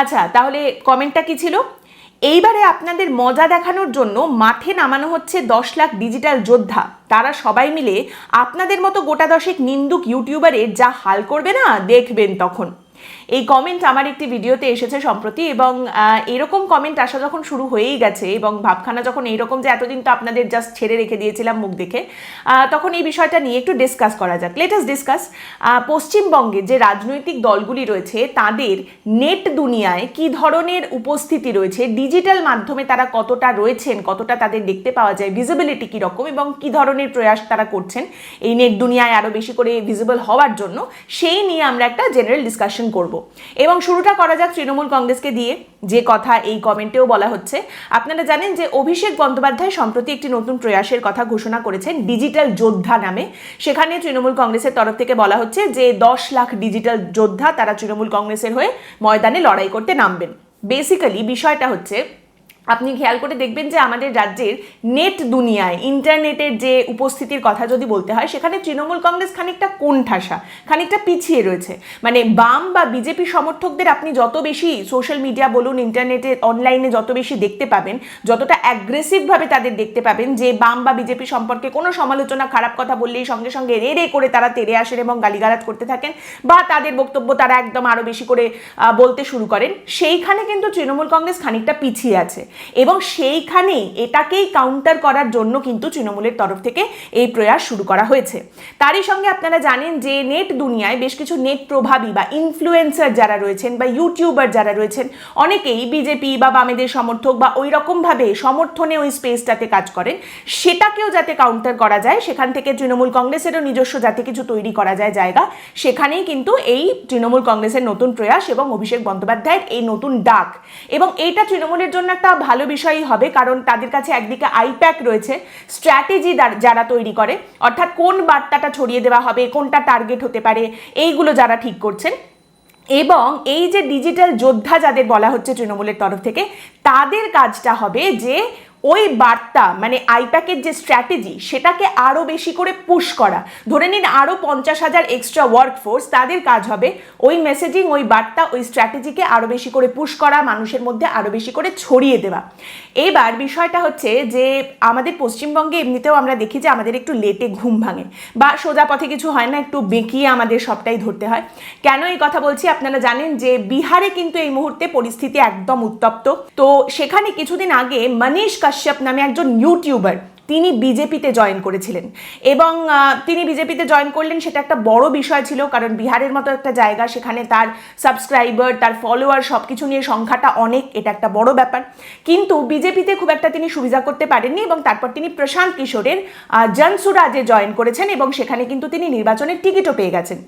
আচ্ছা তাহলে কমেন্টটা কি ছিল? এইবারে আপনাদের মজা দেখানোর জন্য মাঠে নামানো হচ্ছে দশ লাখ ডিজিটাল যোদ্ধা। তারা সবাই মিলে আপনাদের মতো গোটা দশেক নিন্দুক ইউটিউবারের যা হাল করবে না, দেখবেন তখন। এই কমেন্ট আমার একটি ভিডিওতে এসেছে সম্প্রতি এবং এরকম কমেন্ট আসা যখন শুরু হয়েই গেছে এবং ভাবখানা যখন এইরকম যে এতদিন তো আপনাদের জাস্ট ছেড়ে রেখে দিয়েছিলাম মুখ দেখে তখন এই বিষয়টা নিয়ে একটু ডিসকাস করা যাক। লেটাস ডিসকাস পশ্চিমবঙ্গে যে রাজনৈতিক দলগুলি রয়েছে তাদের নেট দুনিয়ায় কি ধরনের উপস্থিতি রয়েছে ডিজিটাল মাধ্যমে তারা কতটা রয়েছেন, কতটা তাদের দেখতে পাওয়া যায় ভিজিবিলিটি কীরকম এবং কি ধরনের প্রয়াস তারা করছেন এই নেট দুনিয়ায় আরও বেশি করে ভিজিবল হওয়ার জন্য, সেই নিয়ে আমরা একটা জেনারেল ডিসকাশন করব। এবং শুরুটা করা যাক তৃণমূল কংগ্রেসকে দিয়ে। যে কথা এই কমেন্টেও বলা হচ্ছে, আপনারা জানেন যে অভিষেক বন্দ্যোপাধ্যায় সম্প্রতি একটি নতুন প্রয়াসের কথা ঘোষণা করেছেন ডিজিটাল যোদ্ধা নামে। সেখানে তৃণমূল কংগ্রেসের তরফ থেকে বলা হচ্ছে যে দশ লাখ ডিজিটাল যোদ্ধা তারা তৃণমূল কংগ্রেসের হয়ে ময়দানে লড়াই করতে নামবেন। বেসিক্যালি বিষয়টা হচ্ছে আপনি খেয়াল করে দেখবেন যে আমাদের রাজ্যের নেট দুনিয়ায়, ইন্টারনেটের যে উপস্থিতির কথা যদি বলতে হয়, সেখানে তৃণমূল কংগ্রেস খানিকটা কোণঠাসা, খানিকটা পিছিয়ে রয়েছে। মানে বাম বা বিজেপি সমর্থকদের আপনি যত বেশি সোশ্যাল মিডিয়া বলুন ইন্টারনেটে অনলাইনে যত বেশি দেখতে পাবেন, যতটা অ্যাগ্রেসিভভাবে তাদের দেখতে পাবেন, যে বাম বা বিজেপি সম্পর্কে কোনো সমালোচনা, খারাপ কথা বললেই সঙ্গে সঙ্গে রে রে করে তারা তেড়ে আসেন এবং গালিগালাজ করতে থাকেন বা তাদের বক্তব্য তারা একদম আরও বেশি করে বলতে শুরু করেন। সেইখানে কিন্তু তৃণমূল কংগ্রেস খানিকটা পিছিয়ে আছে। এবং সেইখানেই এটাকেই কাউন্টার করার জন্য কিন্তু তৃণমূলের তরফ থেকে এই প্রয়াস শুরু করা হয়েছে। তারই সঙ্গে আপনারা জানেন যে নেট দুনিয়ায় বেশ কিছু নেট প্রভাবী বা ইনফ্লুয়েন্সার যারা রয়েছেন বা ইউটিউবার যারা রয়েছেন, অনেকেই বিজেপি বা বামেদের সমর্থক বা ওই রকমভাবে সমর্থনে ওই স্পেসটাতে কাজ করেন, সেটাকেও যাতে কাউন্টার করা যায়, সেখান থেকে তৃণমূল কংগ্রেসেরও নিজস্ব যাতে কিছু তৈরি করা যায় জায়গা, সেখানেই কিন্তু এই তৃণমূল কংগ্রেসের নতুন প্রয়াস এবং অভিষেক বন্দ্যোপাধ্যায়ের এই নতুন ডাক। এবং এইটা তৃণমূলের জন্য একটা ভালো বিষয়ই হবে, কারণ তাদের কাছে একদিকে আইপ্যাক রয়েছে, স্ট্র্যাটেজি যারা তৈরি করে, অর্থাৎ কোন বার্তাটা ছড়িয়ে দেওয়া হবে, কোনটা টার্গেট হতে পারে, এইগুলো যারা ঠিক করছেন। এবং এই যে ডিজিটাল যোদ্ধা যাদের বলা হচ্ছে তৃণমূলের তরফ থেকে তাদের কাজটা হবে যে ওই বার্তা মানে আইপ্যাকের যে স্ট্র্যাটেজি, সেটাকে আরও বেশি করে পুশ করা। ধরে নিন আরও পঞ্চাশ হাজার এক্সট্রা ওয়ার্ক ফোর্স তাদের কাজ হবে ওই মেসেজিং ওই বার্তা, ওই স্ট্র্যাটেজিকে আরও বেশি করে পুশ করা, মানুষের মধ্যে আরও বেশি করে ছড়িয়ে দেওয়া। এবার বিষয়টা হচ্ছে যে আমাদের পশ্চিমবঙ্গে এমনিতেও আমরা দেখি যে আমাদের একটু লেটে ঘুম ভাঙে বা সোজা পথে কিছু হয় না, একটু বেঁকিয়ে আমাদের সবটাই ধরতে হয়। কেন এই কথা বলছি? আপনারা জানেন যে বিহারে কিন্তু এই মুহূর্তে পরিস্থিতি একদম উত্তপ্ত। তো সেখানে কিছুদিন আগে মনীষ কাশ্যপ নামে একজন ইউটিউবার তিনি বিজেপিতে জয়েন করেছিলেন। এবং তিনি বিজেপিতে জয়েন করলেন সেটা একটা বড় বিষয় ছিল, কারণ বিহারের মতো একটা জায়গা সেখানে তার সাবস্ক্রাইবার তার ফলোয়ার সব কিছু নিয়ে সংখ্যাটা অনেক, এটা একটা বড় ব্যাপার। কিন্তু বিজেপিতে খুব একটা তিনি সুবিধা করতে পারেননি এবং তারপর তিনি প্রশান্ত কিশোরের জনসুরাজে জয়েন করেছেন এবং সেখানে কিন্তু তিনি নির্বাচনের টিকিটও পেয়ে গেছেন।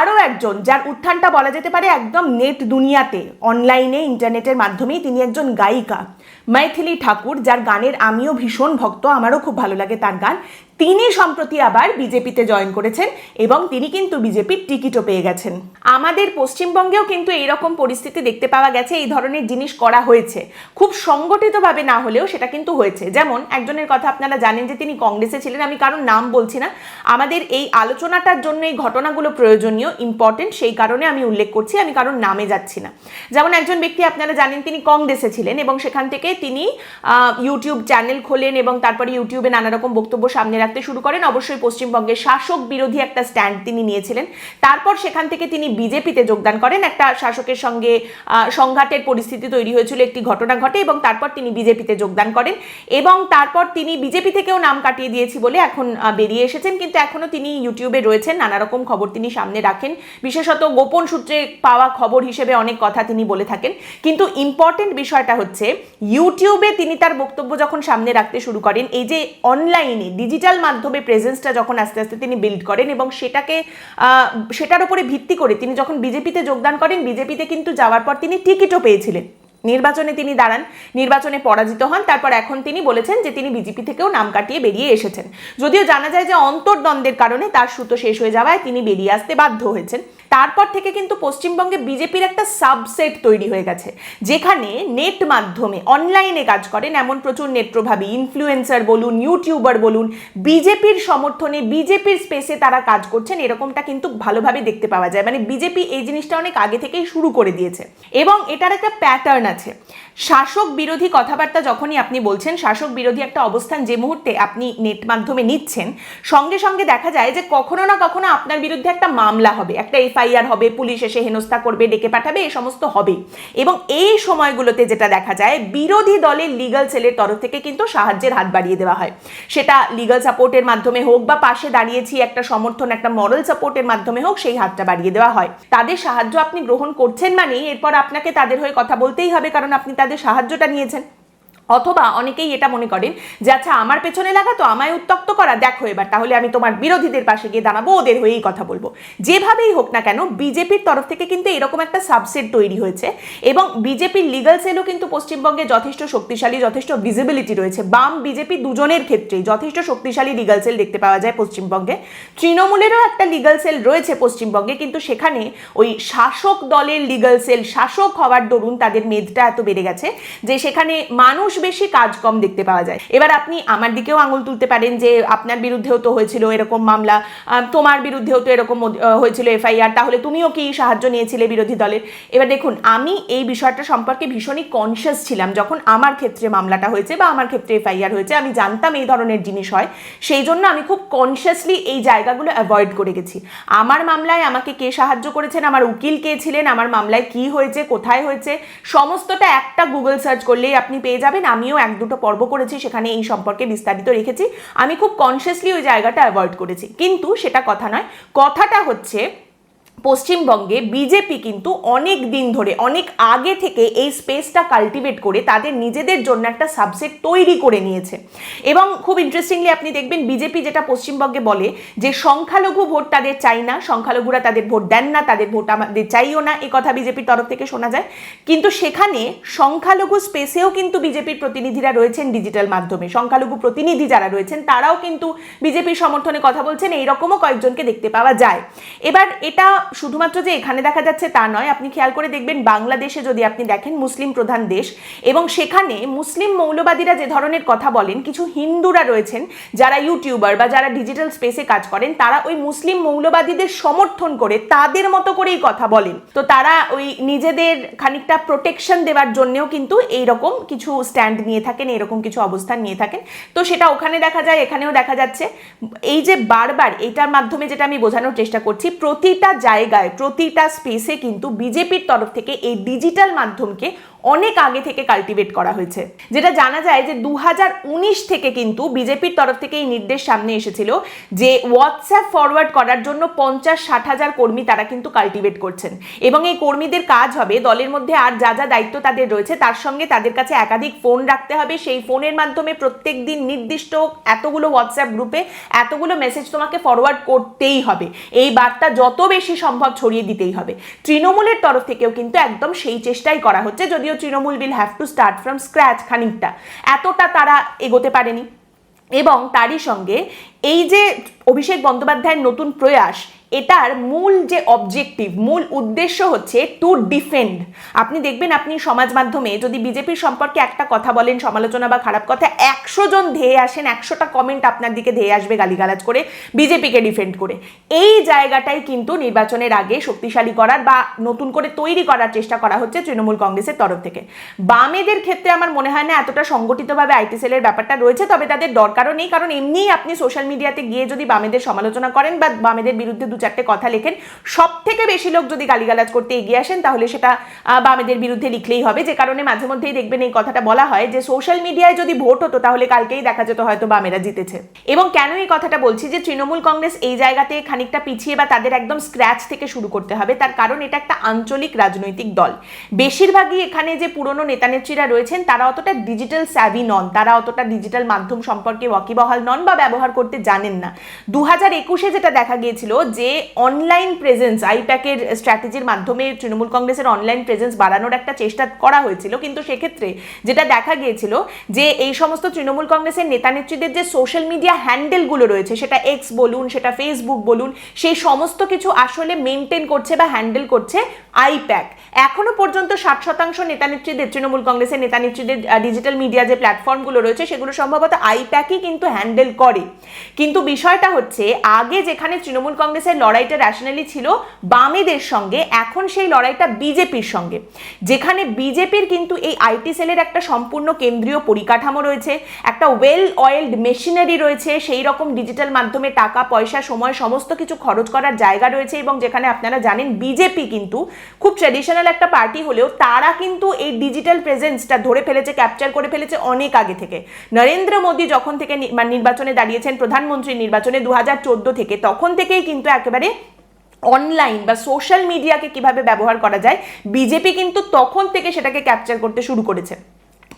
আরও একজন, যার উত্থানটা বলা যেতে পারে একদম নেট দুনিয়াতে, অনলাইনে, ইন্টারনেটের মাধ্যমেই তিনি একজন গায়িকা। মাইথিলি ঠাকুর, যার গানের আমিও ভীষণ ভক্ত, আমারও খুব ভালো লাগে তার গান। তিনি সম্প্রতি আবার বিজেপিতে জয়েন করেছেন এবং তিনি কিন্তু বিজেপির টিকিটও পেয়ে গেছেন। আমাদের পশ্চিমবঙ্গেও কিন্তু এইরকম পরিস্থিতি দেখতে পাওয়া গেছে, এই ধরনের জিনিস করা হয়েছে। খুব সংগঠিতভাবে না হলেও সেটা কিন্তু হয়েছে। যেমন একজনের কথা আপনারা জানেন যে তিনি কংগ্রেসে ছিলেন, আমি কারণ নাম বলছি না। আমাদের এই আলোচনাটার জন্য এই ঘটনাগুলো প্রয়োজনীয় ইম্পর্টেন্ট সেই কারণে আমি উল্লেখ করছি, আমি কারণ নামে যাচ্ছি না। যেমন একজন ব্যক্তি আপনারা জানেন তিনি কংগ্রেসে ছিলেন এবং সেখান থেকে তিনি ইউটিউব চ্যানেল খোলেন এবং তারপরে ইউটিউবে নানা রকম বক্তব্য সামনে রাখতে শুরু করেন। অবশ্যই পশ্চিমবঙ্গের শাসক বিরোধী একটা স্ট্যান্ড তিনি নিয়েছিলেন। তারপর সেখান থেকে তিনি বিজেপিতে যোগদান করেন। একটা শাসকের সঙ্গে সংঘাতের পরিস্থিতি তৈরি হয়েছিল, একটি ঘটনা ঘটে এবং তারপর তিনি বিজেপিতে যোগদান করেন এবং তারপর তিনি বিজেপি থেকেও নাম কাটিয়ে দিয়েছি বলে এখন বেরিয়ে এসেছেন। কিন্তু এখনও তিনি ইউটিউবে রয়েছেন। নানা রকম খবর তিনি সামনে রাখেন। বিশেষত গোপন সূত্রে পাওয়া খবর হিসেবে অনেক কথা তিনি বলে থাকেন। কিন্তু ইম্পর্টেন্ট বিষয়টা হচ্ছে, ইউটিউবে তিনি তার বক্তব্য যখন সামনে রাখতে শুরু করেন, এই যে অনলাইনে ডিজিটাল মাধ্যমে প্রেজেন্সটা যখন আস্তে আস্তে তিনি বিল্ড করেন এবং সেটাকে সেটার উপরে ভিত্তি করে তিনি যখন বিজেপিতে যোগদান করেন, বিজেপিতে কিন্তু যাওয়ার পর তিনি টিকিটও পেয়েছিলেন। নির্বাচনে তিনি দাঁড়ান, নির্বাচনে পরাজিত হন, তারপর এখন তিনি বলেছেন যে তিনি বিজেপি থেকেও নাম কাটিয়ে বেরিয়ে এসেছেন। যদিও জানা যায় যে অন্তর্দ্বন্দ্বের কারণে তার সুতো শেষ হয়ে যাওয়ায় তিনি বেরিয়ে আসতে বাধ্য হয়েছেন। তারপর থেকে কিন্তু পশ্চিমবঙ্গে বিজেপির একটা সাবসেট তৈরি হয়ে গেছে, যেখানে নেট মাধ্যমে অনলাইনে কাজ করেন। এমন প্রচুর নেত্রভাবী ইনফ্লুয়েন্সার বলুন ইউটিউবার বলুন, বিজেপির সমর্থনে, বিজেপির স্পেসে তারা কাজ করছেন। এরকমটা কিন্তু ভালোভাবে দেখতে পাওয়া যায়। মানে বিজেপি এই জিনিসটা অনেক আগে থেকেই শুরু করে দিয়েছে। এবং এটার একটা প্যাটার্ন আছে। শাসক বিরোধী কথাবার্তা যখনই আপনি বলছেন, শাসক বিরোধী একটা অবস্থান যে মুহূর্তে আপনি নেট মাধ্যমে নিচ্ছেন, সঙ্গে সঙ্গে দেখা যায় যে কখনো না কখনো আপনার বিরুদ্ধে একটা মামলা হবে, একটা এফআইআর হবে, পুলিশ এসে হেনস্থা করবে, ডেকে পাঠাবে, এ সমস্ত হবে। এবং এই সময়গুলোতে যেটা দেখা যায়, বিরোধী দলের লিগাল সেলের তরফ থেকে কিন্তু সাহায্যের হাত বাড়িয়ে দেওয়া হয়। সেটা লিগাল সাপোর্টের মাধ্যমে হোক বা পাশে দাঁড়িয়েছি একটা সমর্থন, একটা মরাল সাপোর্টের মাধ্যমে হোক, সেই হাতটা বাড়িয়ে দেওয়া হয়। তাদের সাহায্য আপনি গ্রহণ করছেন মানেই, এরপর আপনাকে তাদের হয়ে কথা বলতেই হবে, কারণ আপনি তাদের সাহায্যটা নিয়েছেন। অথবা অনেকেই এটা মনে করেন যে আচ্ছা আমার পেছনে লাগা তো আমায় উত্তক্ত করা। দেখো এবার, তাহলে আমি তোমার বিরোধীদের পাশে গিয়ে দাঁড়াবো, ওদের হয়েই কথা বলব। যেভাবেই হোক না কেন, বিজেপির তরফ থেকে কিন্তু এরকম একটা সাবসেট তৈরি হয়েছে এবং বিজেপির লিগাল সেলও কিন্তু পশ্চিমবঙ্গে যথেষ্ট শক্তিশালী, যথেষ্ট ভিজিবিলিটি রয়েছে। বাম বিজেপি দুজনের ক্ষেত্রেই যথেষ্ট শক্তিশালী লিগাল সেল দেখতে পাওয়া যায় পশ্চিমবঙ্গে। তৃণমূলেরও একটা লিগাল সেল রয়েছে পশ্চিমবঙ্গে, কিন্তু সেখানে ওই শাসক দলের লিগাল সেল শাসক হওয়ার দরুন তাদের মেদটা এত বেড়ে গেছে যে সেখানে মানুষ বেশি কাজ কম দেখতে পাওয়া যায়। এবার আপনি আমার দিকেও আঙুল তুলতে পারেন যে আপনার বিরুদ্ধেও তো হয়েছিল এরকম মামলা তোমার বিরুদ্ধেও তো এরকম হয়েছিল এফআইআর, তাহলে তুমিও কি সাহায্য নিয়েছিলে বিরোধী দলের? এবার দেখুন, আমি এই বিষয়টা সম্পর্কে ভীষণই কনসিয়াস ছিলাম যখন আমার ক্ষেত্রে মামলাটা হয়েছে বা আমার ক্ষেত্রে এফআইআর হয়েছে, আমি জানতাম এই ধরনের জিনিস হয়। সেই জন্য আমি খুব কনসিয়াসলি এই জায়গাগুলো অ্যাভয়েড করে গেছি। আমার মামলায় আমাকে কে সাহায্য করেছেন, আমার উকিল কে ছিলেন, আমার মামলায় কি হয়েছে, কোথায় হয়েছে, সমস্তটা একটা গুগল সার্চ করলেই আপনি পেয়ে যাবেন। আমিও এক দুটো পর্ব করেছি, সেখানে এই সম্পর্কে বিস্তারিত রেখেছি। আমি খুব কনসিয়াসলি ওই জায়গাটা অ্যাভয়েড করেছি। কিন্তু সেটা কথা নয়, কথাটা হচ্ছে পশ্চিমবঙ্গে বিজেপি কিন্তু অনেক দিন ধরে, অনেক আগে থেকে এই স্পেসটা কাল্টিভেট করে তাদের নিজেদের জন্য একটা সাবসেট তৈরি করে নিয়েছে। এবং খুব ইন্টারেস্টিংলি আপনি দেখবেন বিজেপি যেটা পশ্চিমবঙ্গে বলে যে, সংখ্যালঘু ভোট তাদের চাই না, সংখ্যালঘুরা তাদের ভোট দেন না, তাদের ভোট আমাদের চাইও না, এ কথা বিজেপির তরফ থেকে শোনা যায়। কিন্তু সেখানে সংখ্যালঘু স্পেসেও কিন্তু বিজেপির প্রতিনিধিরা রয়েছেন ডিজিটাল মাধ্যমে। সংখ্যালঘু প্রতিনিধি যারা রয়েছেন, তারাও কিন্তু বিজেপির সমর্থনে কথা বলছেন, এইরকমও কয়েকজনকে দেখতে পাওয়া যায়। এবার এটা শুধুমাত্র যে এখানে দেখা যাচ্ছে তা নয়, আপনি খেয়াল করে দেখবেন বাংলাদেশে যদি আপনি দেখেন মুসলিম প্রধান দেশ এবং সেখানে মুসলিম মৌলবাদীরা যে ধরনের কথা বলেন, কিছু হিন্দুরা রয়েছেন যারা ইউটিউবার বা যারা ডিজিটাল স্পেসে কাজ করেন, তারা ওই মুসলিম মৌলবাদীদের সমর্থন করে তাদের মতো করেই কথা বলেন। তো তারা ওই নিজেদের খানিকটা প্রোটেকশন দেওয়ার জন্যেও কিন্তু এইরকম কিছু স্ট্যান্ড নিয়ে থাকেন এরকম কিছু অবস্থান নিয়ে থাকেন। তো সেটা ওখানে দেখা যায়, এখানেও দেখা যাচ্ছে। এই যে বারবার এটার মাধ্যমে যেটা আমি বোঝানোর চেষ্টা করছি, প্রতিটা জায়গায় প্রতিটা স্পেসে কিন্তু বিজেপির তরফ থেকে এই ডিজিটাল মাধ্যমকে অনেক আগে থেকে কাল্টিভেট করা হয়েছে। যেটা জানা যায় যে দু হাজার উনিশ থেকে কিন্তু বিজেপির তরফ থেকে এই নির্দেশ সামনে এসেছিল যে হোয়াটসঅ্যাপ ফরওয়ার্ড করার জন্য পঞ্চাশ ষাট হাজার কর্মী তারা কিন্তু কাল্টিভেট করছেন। এবং এই কর্মীদের কাজ হবে, দলের মধ্যে আর যা যা দায়িত্ব তাদের রয়েছে, তার সঙ্গে তাদের কাছে একাধিক ফোন রাখতে হবে। সেই ফোনের মাধ্যমে প্রত্যেক দিন নির্দিষ্ট এতগুলো হোয়াটসঅ্যাপ গ্রুপে এতগুলো মেসেজ তোমাকে ফরওয়ার্ড করতেই হবে। এই বার্তা যত বেশি সম্ভব ছড়িয়ে দিতেই হবে। তৃণমূলের তরফ থেকেও কিন্তু একদম সেই চেষ্টাই করা হচ্ছে, যদিও Trinamool will have to start from scratch খানিকটা। এতটা তারা এগোতে পারেনি। এবং তারই সঙ্গে এই যে অভিষেক বন্দ্যোপাধ্যায়ের নতুন প্রয়াস এটার মূল যে অবজেক্টিভ মূল উদ্দেশ্য হচ্ছে টু ডিফেন্ড আপনি দেখবেন আপনি সমাজ মাধ্যমে যদি বিজেপির সম্পর্কে একটা কথা বলেন, সমালোচনা বা খারাপ কথা, একশো জন ধেয়ে আসেন, একশোটা কমেন্ট আপনার দিকে ধেয়ে আসবে গালিগালাজ করে বিজেপিকে ডিফেন্ড করে। এই জায়গাটাই কিন্তু নির্বাচনের আগে শক্তিশালী করার বা নতুন করে তৈরি করার চেষ্টা করা হচ্ছে তৃণমূল কংগ্রেসের তরফ থেকে। বামেদের ক্ষেত্রে আমার মনে হয় না এতটা সংগঠিতভাবে আইটি সেলের ব্যাপারটা রয়েছে, তবে তাদের দরকারও নেই, কারণ এমনিই আপনি সোশ্যাল মিডিয়াতে গিয়ে যদি বামেদের সমালোচনা করেন বা বামেদের বিরুদ্ধে দু চারটে কথা লেখেন। সব থেকে বেশি লোক যদি গালিগালাজ করতে এগিয়ে আসেন, তাহলে সেটা বামেদের বিরুদ্ধে লিখলেই হবে। যে কারণে মাঝে মধ্যেই দেখবেন এই কথাটা বলা হয় যে সোশ্যাল মিডিয়ায় যদি ভোট হতো, তাহলে কালকেই দেখা যেত হয়তো বামেরা জিতেছে। এবং কেন এই কথাটা বলছি যে, তৃণমূল কংগ্রেস এই জায়গাতে খানিকটা পিছিয়ে বা তাদের একদম স্ক্র্যাচ থেকে শুরু করতে হবে। তার কারণ এটা একটা আঞ্চলিক রাজনৈতিক দল। বেশিরভাগই এখানে যে পুরনো নেতানেত্রীরা রয়েছেন, তারা অতটা ডিজিটাল স্যাভি নন। তারা অতটা ডিজিটাল মাধ্যম সম্পর্কে ওয়াকিবহাল নন বা ব্যবহার করতে জানেন না। দু হাজার একুশে যেটা দেখা গিয়েছিল যে যে অনলাইন প্রেজেন্স আইপ্যাকের স্ট্র্যাটেজির মাধ্যমে তৃণমূল কংগ্রেসের অনলাইন প্রেজেন্স বাড়ানোর একটা চেষ্টা করা হয়েছিল। কিন্তু সেক্ষেত্রে যেটা দেখা গিয়েছিল যে এই সমস্ত তৃণমূল কংগ্রেসের নেতা নেত্রীদের যে সোশ্যাল মিডিয়া হ্যান্ডেলগুলো রয়েছে, সেটা এক্স বলুন, সেটা ফেসবুক বলুন, সেই সমস্ত কিছু আসলে মেনটেন করছে বা হ্যান্ডেল করছে আইপ্যাক এখনও পর্যন্ত ষাট শতাংশ নেতা নেত্রীদের তৃণমূল কংগ্রেসের নেতা নেত্রীদের ডিজিটাল মিডিয়া যে প্ল্যাটফর্মগুলো রয়েছে, সেগুলো সম্ভবত আইপ্যাকই কিন্তু হ্যান্ডেল করে। কিন্তু বিষয়টা হচ্ছে, আগে যেখানে তৃণমূল কংগ্রেসের লড়াইটা র্যাশনালি ছিল বামেদের সঙ্গে, এখন সেই লড়াইটা বিজেপির সঙ্গে। যেখানে বিজেপির কিন্তু এই আইটি সেলের একটা সম্পূর্ণ কেন্দ্রীয় পরিকাঠামো রয়েছে, একটা ওয়েল অয়েলড মেশিনারি রয়েছে, সেই রকম ডিজিটাল মাধ্যমে টাকা, পয়সা, সময়, সমস্ত কিছু খরচ করার জায়গা রয়েছে এবং যেখানে আপনারা জানেন বিজেপি কিন্তু খুব ট্র্যাডিশনাল একটা পার্টি হলেও তারা কিন্তু এই ডিজিটাল প্রেজেন্সটা ধরে ফেলেছে ক্যাপচার করে ফেলেছে অনেক আগে থেকে। নরেন্দ্র মোদী যখন থেকে নির্বাচনে দাঁড়িয়েছেন প্রধানমন্ত্রী নির্বাচনে দু হাজার চোদ্দ থেকে, তখন থেকেই কিন্তু একেবারে অনলাইন বা সোশ্যাল মিডিয়াকে কীভাবে ব্যবহার করা যায় বিজেপি কিন্তু তখন থেকে সেটাকে ক্যাপচার করতে শুরু করেছে।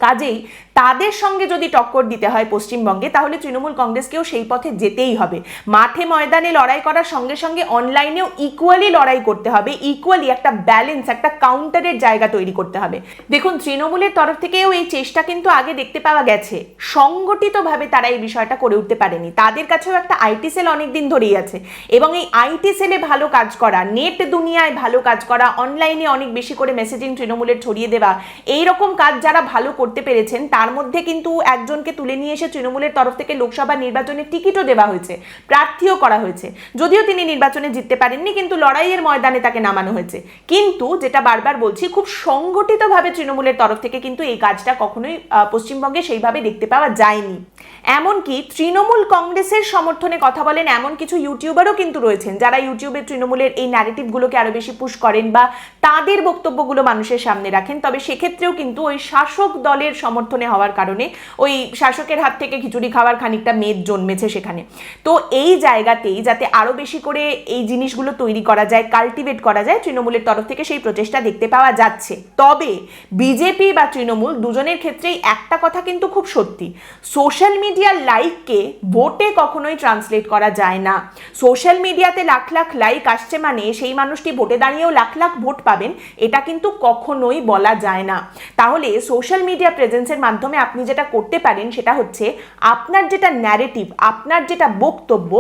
কাজেই তাদের সঙ্গে যদি টক্কর দিতে হয় পশ্চিমবঙ্গে, তাহলে তৃণমূল কংগ্রেসকেও সেই পথে যেতেই হবে। মাঠে ময়দানে লড়াই করার সঙ্গে সঙ্গে অনলাইনেও ইকুয়ালি লড়াই করতে হবে ইকুয়ালি একটা ব্যালেন্স একটা কাউন্টারের জায়গা তৈরি করতে হবে। দেখুন, তৃণমূলের তরফ থেকেও এই চেষ্টা কিন্তু আগে দেখতে পাওয়া গেছে। সংগঠিতভাবে তারা এই বিষয়টা করে উঠতে পারেনি। তাদের কাছেও একটা আইটি সেল অনেকদিন ধরেই আছে এবং এই আইটি সেলে ভালো কাজ করা নেট দুনিয়ায় ভালো কাজ করা অনলাইনে অনেক বেশি করে মেসেজিং তৃণমূলের ছড়িয়ে দেওয়া এই রকম কাজ যারা ভালো করতে পেরেছেন, তার মধ্যে কিন্তু একজনকে তুলে নিয়ে এসে তৃণমূলের তরফ থেকে লোকসভা নির্বাচনে টিকিটও দেওয়া হয়েছে, প্রার্থীও করা হয়েছে। যদিও তিনি নির্বাচনে জিততে পারেননি, কিন্তু লড়াইয়ের ময়দানে তাকে নামানো হয়েছে। কিন্তু যেটা বারবার বলছি, খুব সংগঠিতভাবে তৃণমূলের তরফ থেকে কিন্তু এই কাজটা কখনোই পশ্চিমবঙ্গে সেইভাবে দেখতে পাওয়া যায়নি। এমনকি তৃণমূল কংগ্রেসের সমর্থনে কথা বলেন এমন কিছু ইউটিউবারও কিন্তু রয়েছেন, যারা ইউটিউবে তৃণমূলের এই ন্যারেটিভগুলোকে আরও বেশি পুশ করেন বা তাদের বক্তব্যগুলো মানুষের সামনে রাখেন। তবে সেক্ষেত্রেও কিন্তু ওই শাসক দলের সমর্থনে হওয়ার কারণে ওই শাসকের হাত থেকে খিচুড়ি খাওয়ার খানিকটা মেদ জন্মেছে সেখানে। তো এই জায়গাতেই যাতে আরও বেশি করে এই জিনিসগুলো তৈরি করা যায় কাল্টিভেট করা যায়, তৃণমূলের তরফ থেকে সেই প্রচেষ্টা দেখতে পাওয়া যাচ্ছে। তবে বিজেপি বা তৃণমূল দুজনের ক্ষেত্রেই একটা কথা কিন্তু খুব সত্যি। সোশ্যাল মিডিয়ার লাইককে ভোটে কখনোই ট্রান্সলেট করা যায় না। সোশ্যাল মিডিয়াতে লাখ লাখ লাইক আসছে মানে সেই মানুষটি ভোটে দাঁড়িয়েও লাখ লাখ ভোট পাবেন, এটা কিন্তু কখনোই বলা যায় না। তাহলে সোশ্যাল মিডিয়া প্রেজেন্সের মাধ্যমে আপনি যেটা করতে পারেন সেটা হচ্ছে আপনার যেটা ন্যারেটিভ আপনার যেটা বক্তব্য,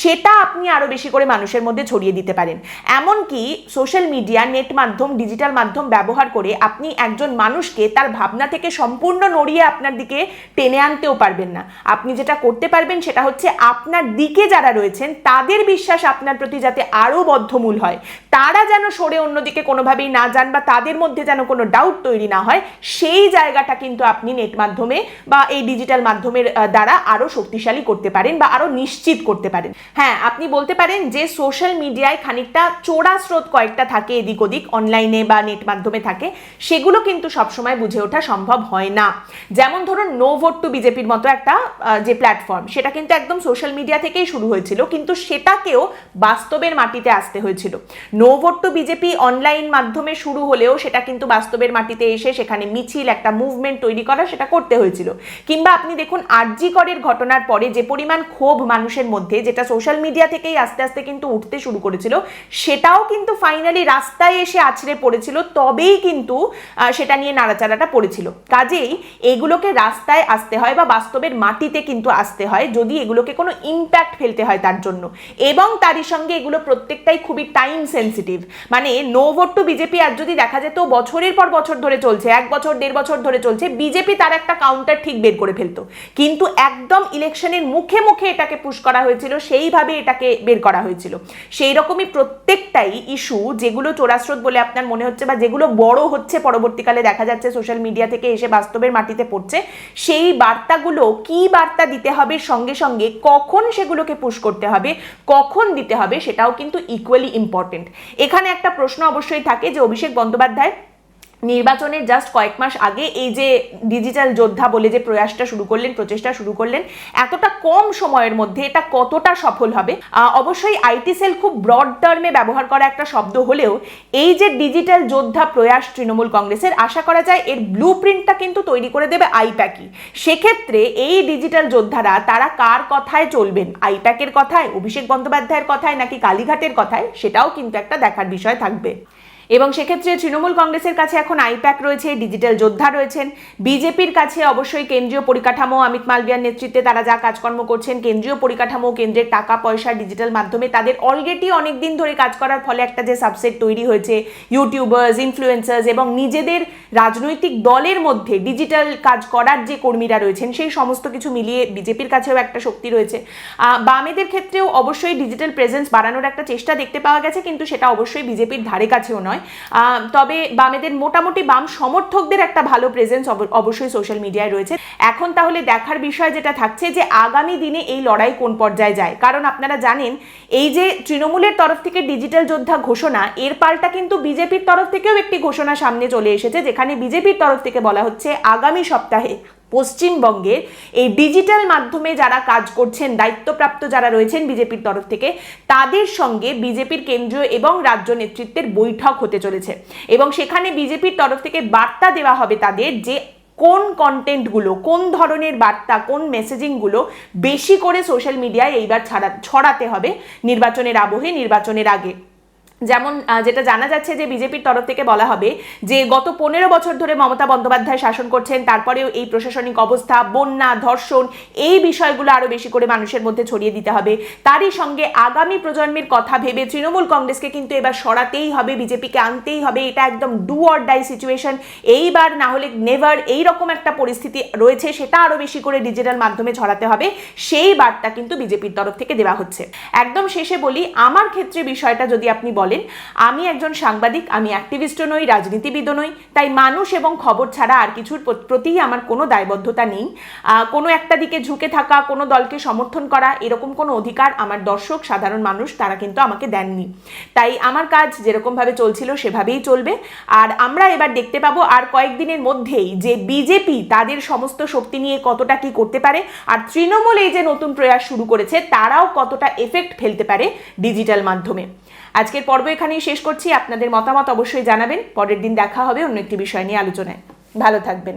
সেটা আপনি আরও বেশি করে মানুষের মধ্যে ছড়িয়ে দিতে পারেন। এমনকি সোশ্যাল মিডিয়া নেট মাধ্যম ডিজিটাল মাধ্যম ব্যবহার করে আপনি একজন মানুষকে তার ভাবনা থেকে সম্পূর্ণ নড়িয়ে আপনার দিকে টেনে আনতেও পারবেন না। আপনি যেটা করতে পারবেন সেটা হচ্ছে আপনার দিকে যারা রয়েছেন, তাদের বিশ্বাস আপনার প্রতি যাতে আরও বদ্ধমূল হয়। তারা যেন সরে অন্যদিকে কোনোভাবেই না যান বা তাদের মধ্যে যেন কোনো ডাউট তৈরি না হয়, সেই জায়গাটা কিন্তু আপনি নেট মাধ্যমে বা এই ডিজিটাল মাধ্যমের দ্বারা আরও শক্তিশালী করতে পারেন বা আরও নিশ্চিত করতে পারেন। হ্যাঁ আপনি বলতে পারেন যে সোশ্যাল মিডিয়ায় খানিকটা চোরা স্রোত কয়েকটা থাকে এদিক ওদিক অনলাইনে বা নেট মাধ্যমে থাকে, সেগুলো কিন্তু সবসময় বুঝে ওঠা সম্ভব হয় না। যেমন ধরুন নো ভোট টু বিজেপির মতো একটা যে প্ল্যাটফর্ম সেটা কিন্তু একদম সোশ্যাল মিডিয়া থেকেই শুরু হয়েছিল, কিন্তু সেটাকেও বাস্তবের মাটিতে আসতে হয়েছিল। No vote to BJP online মাধ্যমে শুরু হলেও সেটা কিন্তু বাস্তবের মাটিতে এসে সেখানে মিছিল, একটা মুভমেন্ট তৈরি করা সেটা করতে হয়েছিল। কিংবা আপনি দেখুন আরজি করের ঘটনার পরে যে পরিমাণ ক্ষোভ মানুষের মধ্যে, যেটা সোশ্যাল মিডিয়া থেকেই আস্তে আস্তে কিন্তু উঠতে শুরু করেছিল, সেটাও কিন্তু ফাইনালি রাস্তায় এসে আছড়ে পড়েছিল, তবেই কিন্তু সেটা নিয়ে নাড়াচাড়াটা পড়েছিল। কাজেই এগুলোকে রাস্তায় আসতে হয় বা বাস্তবের মাটিতে কিন্তু আসতে হয়, যদি এগুলোকে কোনো ইম্প্যাক্ট ফেলতে হয় তার জন্য। এবং তারই সঙ্গে এগুলো প্রত্যেকটাই খুবই টাইম সেন্সিটিভ মানে নো ভোট টু বিজেপি আর যদি দেখা যেত বছরের পর বছর ধরে চলছে, এক বছর, দেড় বছর ধরে চলছে, বিজেপি তার একটা কাউন্টার ঠিক বের করে ফেলতো। কিন্তু একদম ইলেকশনের মুখে মুখে এটাকে পুশ করা হয়েছিল, সেইভাবে এটাকে বের করা হয়েছিল। সেই রকমই প্রত্যেকটাই ইস্যু যেগুলো চোরাস্রোত বলে আপনার মনে হচ্ছে বা যেগুলো বড় হচ্ছে, পরবর্তীকালে দেখা যাচ্ছে সোশ্যাল মিডিয়া থেকে এসে বাস্তবের মাটিতে পড়ছে, সেই বার্তাগুলো কি বার্তা দিতে হবে, সঙ্গে সঙ্গে কখন সেগুলোকে পুশ করতে হবে, কখন দিতে হবে, সেটাও কিন্তু ইকুয়ালি ইম্পর্টেন্ট এখানে একটা প্রশ্ন অবশ্যই থাকে যে, অভিষেক বন্দ্যোপাধ্যায় নির্বাচনের জাস্ট কয়েক মাস আগে এই যে ডিজিটাল যোদ্ধা বলে যে প্রয়াসটা শুরু করলেন, প্রচেষ্টা শুরু করলেন, এতটা কম সময়ের মধ্যে এটা কতটা সফল হবে? অবশ্যই আইটি সেল খুব ব্রড টার্মে ব্যবহার করা একটা শব্দ হলেও এই যে ডিজিটাল যোদ্ধা প্রয়াস তৃণমূল কংগ্রেসের, আশা করা যায় এর ব্লু প্রিন্টটা কিন্তু তৈরি করে দেবে আইপ্যাকই। সেক্ষেত্রে এই ডিজিটাল যোদ্ধারা তারা কার কথায় চলবেন? আইপ্যাকের কথায়, অভিষেক বন্দ্যোপাধ্যায়ের কথায় নাকি কালীঘাটের কথায়? সেটাও কিন্তু একটা দেখার বিষয় থাকবে। এবং সেক্ষেত্রে তৃণমূল কংগ্রেসের কাছে এখন আইপ্যাক রয়েছে, ডিজিটাল যোদ্ধা রয়েছেন। বিজেপির কাছে অবশ্যই কেন্দ্রীয় পরিকাঠামো, অমিত মালবিয়ার নেতৃত্বে তারা যা কাজকর্ম করছেন, কেন্দ্রীয় পরিকাঠামো, কেন্দ্রের টাকা, পয়সা, ডিজিটাল মাধ্যমে তাদের অলরেডি অনেক দিন ধরে কাজ করার ফলে একটা যে সাবসেট তৈরি হয়েছে ইউটিউবার্স ইনফ্লুয়েন্সার্স এবং নিজেদের রাজনৈতিক দলের মধ্যে ডিজিটাল কাজ করার যে কর্মীরা রয়েছেন, সেই সমস্ত কিছু মিলিয়ে বিজেপির কাছেও একটা শক্তি রয়েছে। বামেদের ক্ষেত্রেও অবশ্যই ডিজিটাল প্রেজেন্স বাড়ানোর একটা চেষ্টা দেখতে পাওয়া গেছে, কিন্তু সেটা অবশ্যই বিজেপির ধারে কাছেও নয়। আহ, তবে বামেদের মোটামুটি বাম সমর্থকদের একটা ভালো প্রেজেন্স অবশ্যই সোশ্যাল মিডিয়ায় রয়েছে। এখন তাহলে দেখার বিষয় যেটা থাকছে যে আগামী দিনে এই লড়াই কোন পর্যায়ে যায়? কারণ আপনারা জানেন এই যে তৃণমূলের তরফ থেকে ডিজিটাল যোদ্ধা ঘোষণা এর পাল্টা কিন্তু বিজেপির তরফ থেকেও একটি ঘোষণা সামনে চলে এসেছে যেখানে বিজেপির তরফ থেকে বলা হচ্ছে আগামী সপ্তাহে পশ্চিমবঙ্গের এই ডিজিটাল মাধ্যমে যারা কাজ করছেন, দায়িত্বপ্রাপ্ত যারা রয়েছেন বিজেপির তরফ থেকে, তাদের সঙ্গে বিজেপির কেন্দ্রীয় এবং রাজ্য নেতৃত্বের বৈঠক হতে চলেছে। এবং সেখানে বিজেপির তরফ থেকে বার্তা দেওয়া হবে তাদের যে কোন কন্টেন্টগুলো কোন ধরনের বার্তা, কোন মেসেজিংগুলো বেশি করে সোশ্যাল মিডিয়ায় এইবার ছাড়া, ছড়াতে হবে নির্বাচনের আবহে, নির্বাচনের আগে। যেমন যেটা জানা যাচ্ছে যে বিজেপির তরফ থেকে বলা হবে যে গত পনেরো বছর ধরে মমতা বন্দ্যোপাধ্যায় শাসন করছেন, তারপরেও এই প্রশাসনিক অবস্থা, বন্যা, ধর্ষণ, এই বিষয়গুলো আরও বেশি করে মানুষের মধ্যে ছড়িয়ে দিতে হবে। তারই সঙ্গে আগামী প্রজন্মের কথা ভেবে তৃণমূল কংগ্রেসকে কিন্তু এবার সরাতেই হবে, বিজেপিকে আনতেই হবে, এটা একদম ডু অর ডাই সিচুয়েশন এইবার না হলে নেভার এই রকম একটা পরিস্থিতি রয়েছে, সেটা আরও বেশি করে ডিজিটাল মাধ্যমে ছড়াতে হবে, সেই বার্তা কিন্তু বিজেপির তরফ থেকে দেওয়া হচ্ছে। একদম শেষে বলি, আমার ক্ষেত্রে বিষয়টা যদি আপনি বলেন আমি একজন সাংবাদিক, আমি অ্যাক্টিভিস্টও নই, রাজনীতিবিদও নই, তাই মানুষ এবং খবর ছাড়া আর কিছুর প্র- প্রতিই আমার কোনো দায়বদ্ধতা নেই। কোনো একটা দিকে ঝুঁকে থাকা, কোনো দলকে সমর্থন করা, এরকম কোনো অধিকার আমার দর্শক, সাধারণ মানুষ, তারা কিন্তু আমাকে দেননি। তাই আমার কাজ যেরকমভাবে চলছিল, সেভাবেই চলবে। আর আমরা এবার দেখতে পাবো আর কয়েকদিনের মধ্যেই যে বিজেপি তাদের সমস্ত শক্তি নিয়ে কতটা কি করতে পারে, আর তৃণমূল এই যে নতুন প্রয়াস শুরু করেছে, তারাও কতটা এফেক্ট ফেলতে পারে ডিজিটাল মাধ্যমে। আজকের পর্ব এখানেই শেষ করছি। আপনাদের মতামত অবশ্যই জানাবেন। পরের দিন দেখা হবে অন্য একটি বিষয় নিয়ে আলোচনায়। ভালো থাকবেন।